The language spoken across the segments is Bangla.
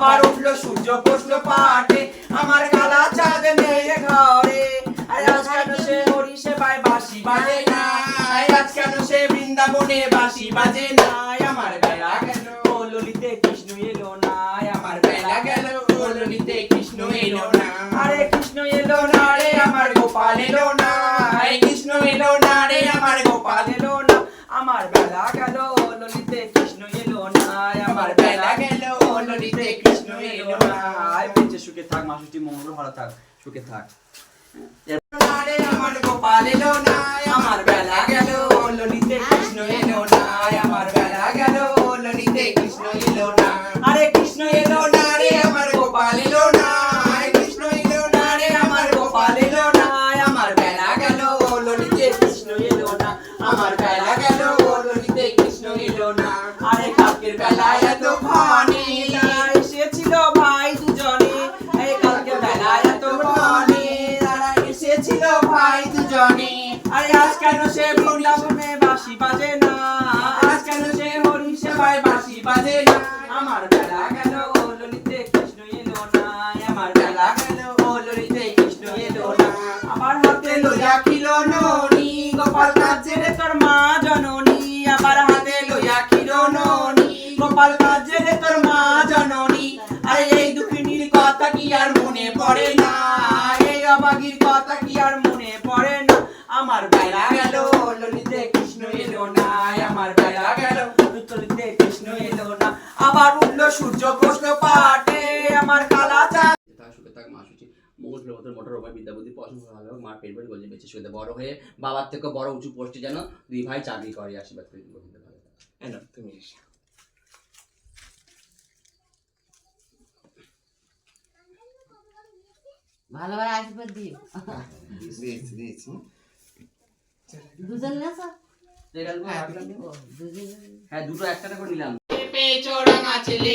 আবার উঠল সূর্য প্রশ্ন পাটে আমার কালা চাঁদ মেয়ে ঘরে। আমার গেল আমার গেল কৃষ্ণ এলো না। রে, আমার গোপাল এলো না। কৃষ্ণ এলো না রে, আমার গোপাল এলো না। আমার বেলা গেল, ললিতে কৃষ্ণ এলো না। আমার বেলা গেল, ললিতে কৃষ্ণ এলো না বেঁচে সুখে থাক মাসুটি মঙ্গল ভালো থাক সুখে থাক। আমার গোপাল এলো না আমার বেলা গেল ললিতে কৃষ্ণ এলো না আমার বেলা গেল ললিতে কৃষ্ণ এলো না আরে কৃষ্ণ এলো না রে আমার গোপাল এলো না কৃষ্ণ এলো না রে আমার গোপাল এলো না আমার বেলা গেল ললিতে কৃষ্ণ এলো না আমার বেলা গেল ললিতে কৃষ্ণ এলো না আরে কালকের বেলায় এত আরে আজ কেন সে বৃন্দাবনে বাসি বাজে না? আজ কেন সে হরি সেবায় বাসি বাজে না? আমার রোবার বিদ্যাবুদ্ধি পড়াশোনা ভালো মার পেট পেট গজে বেঁচে শুয়ে বড় হয়ে বাবার থেকে বড় উঁচু পোস্টে যেন দুই ভাই চাকরি করে আশীর্বাদ করে দিব কিন্তু ভালো থাক। তুমি এসো। ভালোভাবে আশীর্বাদ দিও। দিয়েছি দিয়েছি। দুজন ও, দুজন। হ্যাঁ দুটো একটা করে নিলাম। পেঁচো রাঙা ছেলে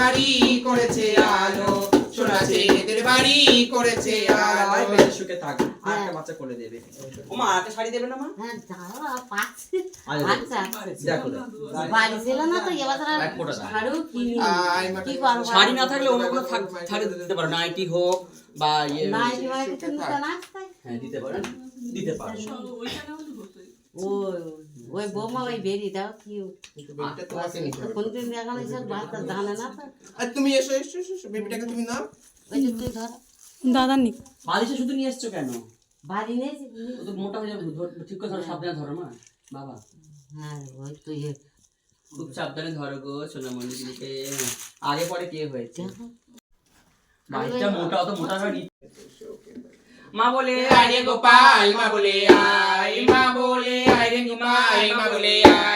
বাড়ি করেছে আলো সোনা ছেলেদের বাড়ি করেছে আলো। সুখে থাক। আরেকটা বাচ্চা করে দেবে। ওমা আরেকটা শাড়ি দেবে না মা? হ্যাঁ দাও পাচ্ছি আচ্ছা, আচ্ছা। দেখো বাড়ি ছিল না তো এবার এক ফোঁটা দাও। শাড়িও কিনি কি করব? শাড়ি না থাকলে অন্য কোনো থাক শাড়ি দিতে পারো। নাইটি হোক বা ইয়ে নাইটি না হ্যাঁ দিতে পারেন দিতে পারো। ওই বৌমা ওই বেরি দাও কি জানে না তো আর তুমি এসো এসো এসো, এসো বেবিটাকে তুমি নাও। ওই যে তুই ধর। দাদা নি বালিশে শুধু নিয়ে এসছো কেন? বাড়ি নিয়েছি ও তো মোটা হয়ে যাবে ঠিক করে ধরো সাবধানে ধরো মা বাবা। হ্যাঁ ওই তুই খুব সাবধানে ধরো গো আগে পরে কে হয়েছে? বালিশটা মোটা অত মোটা হয়নি। মা বলে আরে গোপাল মা বলে আয় মা বলে I'm a Maria.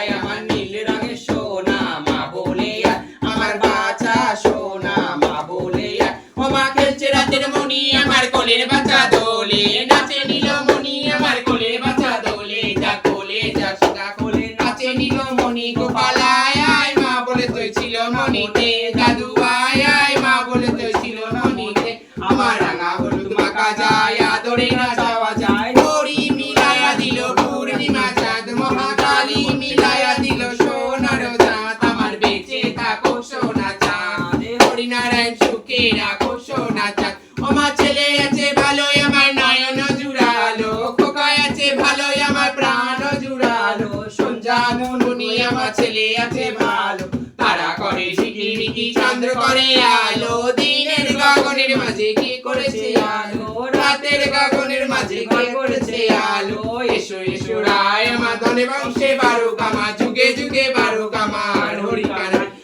করে চন্দ্র করে আলো দিনের গগনের মাঝে কি করেছে আলো রাতের গগনের মাঝে কি করেছে আলো? এসো এসো রায় মাদনে বংশে বারো কামা যুগে যুগে বারো কামার হরি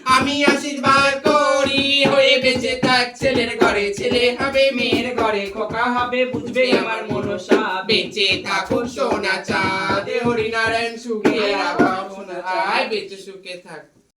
আমি আশীর্বাদ করি হয়ে বেঁচে থাক ছেলের ঘরে ছেলে হবে মেয়ের ঘরে খোকা হবে বুঝবে আমার মনসা। বেঁচে থাকুন সোনা চাঁদ হরিনারায়ণ সুখে রাখা আয় বেঁচে সুখে থাক